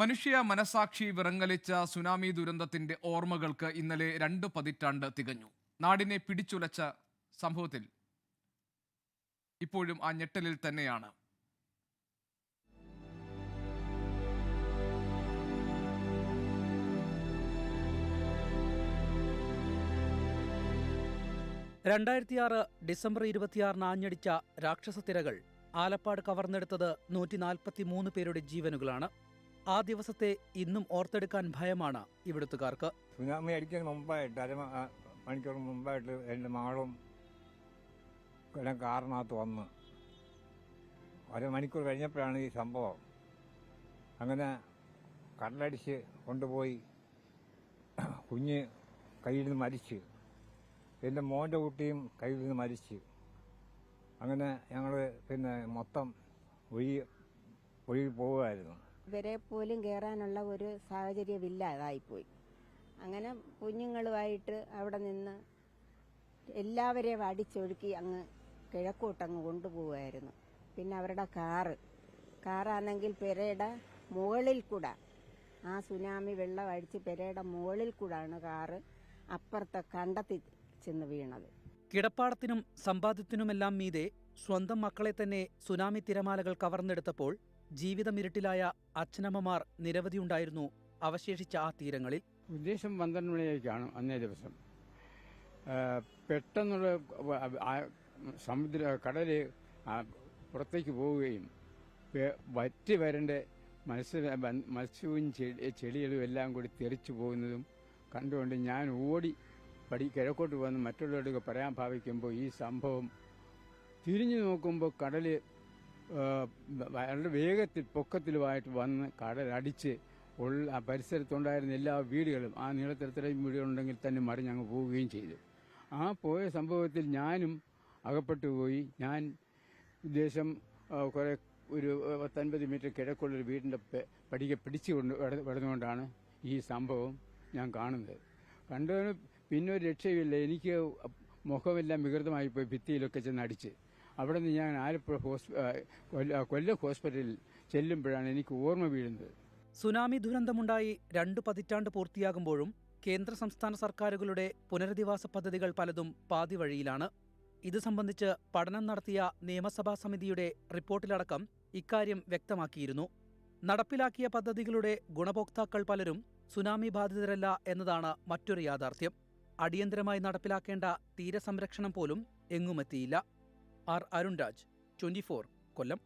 മനുഷ്യ മനസാക്ഷി വിറങ്ങലിച്ച സുനാമി ദുരന്തത്തിന്റെ ഓർമ്മകൾക്ക് ഇന്നലെ രണ്ട് പതിറ്റാണ്ട് തികഞ്ഞു. നാടിനെ പിടിച്ചുലച്ച സംഭവത്തിൽ ഇപ്പോഴും ആ ഞെട്ടലിൽ തന്നെയാണ്. രണ്ടായിരത്തിയാറ് ഡിസംബർ ഇരുപത്തിയാറിന് ആഞ്ഞടിച്ച രാക്ഷസ തിരകൾ ആലപ്പാട് കവർന്നെടുത്തത് നൂറ്റി നാൽപ്പത്തി മൂന്ന് പേരുടെ ജീവനുകളാണ്. ആ ദിവസത്തെ ഇന്നും ഓർത്തെടുക്കാൻ ഭയമാണ് ഇവിടുത്തുകാർക്ക്. സുനാമി അടിക്കാൻ മുമ്പായിട്ട് അര മണിക്കൂർ മുമ്പായിട്ട് എന്റെ മകളും എല്ലാം കാറിനകത്ത് വന്ന് അരമണിക്കൂർ കഴിഞ്ഞപ്പോഴാണ് ഈ സംഭവം. അങ്ങനെ കടലടിച്ച് കൊണ്ടുപോയി കുഞ്ഞ് കയ്യിൽ നിന്ന് മരിച്ച് എന്റെ മോന്റെ കുട്ടിയും കയ്യിൽ നിന്ന് മരിച്ച്. അങ്ങനെ ഞങ്ങൾ പിന്നെ മൊത്തം ഒഴി ഒഴുകി പോവുമായിരുന്നു ഇവരെ പോലും കയറാനുള്ള ഒരു സാഹചര്യമില്ലാതായിപ്പോയി അങ്ങനെ കുഞ്ഞുങ്ങളുമായിട്ട് അവിടെ നിന്ന് എല്ലാവരെയും അടിച്ചൊഴുക്കി അങ്ങ് കിഴക്കോട്ടങ്ങ് കൊണ്ടുപോകുമായിരുന്നു പിന്നെ അവരുടെ കാറ്. കാറാണെങ്കിൽ പെരയുടെ മുകളിൽ കൂടെ. ആ സുനാമി വെള്ളം അടിച്ച് പെരയുടെ മുകളിൽ കൂടാണ് കാറ് അപ്പുറത്തെ കണ്ടത്തിൽ ചെന്ന് വീണത്. കിടപ്പാടത്തിനും സമ്പാദ്യത്തിനുമെല്ലാം മീതെ സ്വന്തം മക്കളെ തന്നെ സുനാമി തിരമാലകൾ കവർന്നെടുത്തപ്പോൾ ജീവിതമിരുട്ടിലായ അച്ഛനമ്മമാർ നിരവധിയുണ്ടായിരുന്നു അവശേഷിച്ച ആ തീരങ്ങളിൽ. ഉദ്ദേശം പന്ത്രണ്ട് മണിയിലേക്കാണ് അന്നേ ദിവസം. പെട്ടെന്നുള്ള സമുദ്ര കടൽ പുറത്തേക്ക് പോവുകയും വറ്റി വരേണ്ട മത്സ്യ മത്സ്യവും ചെടികളും എല്ലാം കൂടി തെറിച്ചു പോകുന്നതും കണ്ടുകൊണ്ട് ഞാൻ ഓടി പടി കിഴക്കോട്ട് വന്ന് മറ്റുള്ളവർക്ക് പറയാൻ ഭാവിക്കുമ്പോൾ ഈ സംഭവം തിരിഞ്ഞു നോക്കുമ്പോൾ കടൽ വളരെ വേഗത്തിൽ പൊക്കത്തിലുമായിട്ട് വന്ന് കടലടിച്ച് ഉള്ള പരിസരത്തുണ്ടായിരുന്ന എല്ലാ വീടുകളും ആ നീളത്തിൽ ഇത്രയും വീടുകളുണ്ടെങ്കിൽ തന്നെ മറിഞ്ഞ് അങ്ങ് പോവുകയും ചെയ്തു. ആ പോയ സംഭവത്തിൽ ഞാനും അകപ്പെട്ടു പോയി. ഞാൻ ഉദ്ദേശം കുറെ ഒരു പത്തൊൻപത് മീറ്റർ കിഴക്കുള്ളൊരു വീടിന്റെ പടിക പിടിച്ചുകൊണ്ട് കിടന്നുകൊണ്ടാണ് ഈ സംഭവം ഞാൻ കാണുന്നത്. കണ്ടതിന് പിന്നെ ഒരു രക്ഷയുമില്ല. എനിക്ക് മുഖമെല്ലാം വികൃതമായി പോയി ഭിത്തിയിലൊക്കെ ചെന്ന് അടിച്ച് അവിടെ നിന്ന് ഞാൻ ആലപ്പുഴ കൊല്ല- ഹോസ്പിറ്റലിൽ ചെല്ലുമ്പോഴാണ് എനിക്ക് ഓർമ്മ വീഴുന്നത്. സുനാമി ദുരന്തമുണ്ടായി രണ്ടു പതിറ്റാണ്ട് പൂർത്തിയാകുമ്പോഴും കേന്ദ്ര സംസ്ഥാന സർക്കാരുകളുടെ പുനരധിവാസ പദ്ധതികൾ പലതും പാതിവഴിയിലാണ് ഇത് സംബന്ധിച്ച് പഠനം നടത്തിയ നിയമസഭാ സമിതിയുടെ റിപ്പോർട്ടിലടക്കം ഇക്കാര്യം വ്യക്തമാക്കിയിരുന്നു. നടപ്പിലാക്കിയ പദ്ധതികളുടെ ഗുണഭോക്താക്കൾ പലരും സുനാമി ബാധിതരല്ല എന്നതാണ് മറ്റൊരു യാഥാർത്ഥ്യം. അടിയന്തരമായി നടപ്പിലാക്കേണ്ട തീരസംരക്ഷണം പോലും എങ്ങുമെത്തിയില്ല. R Arunraj twenty Kollam.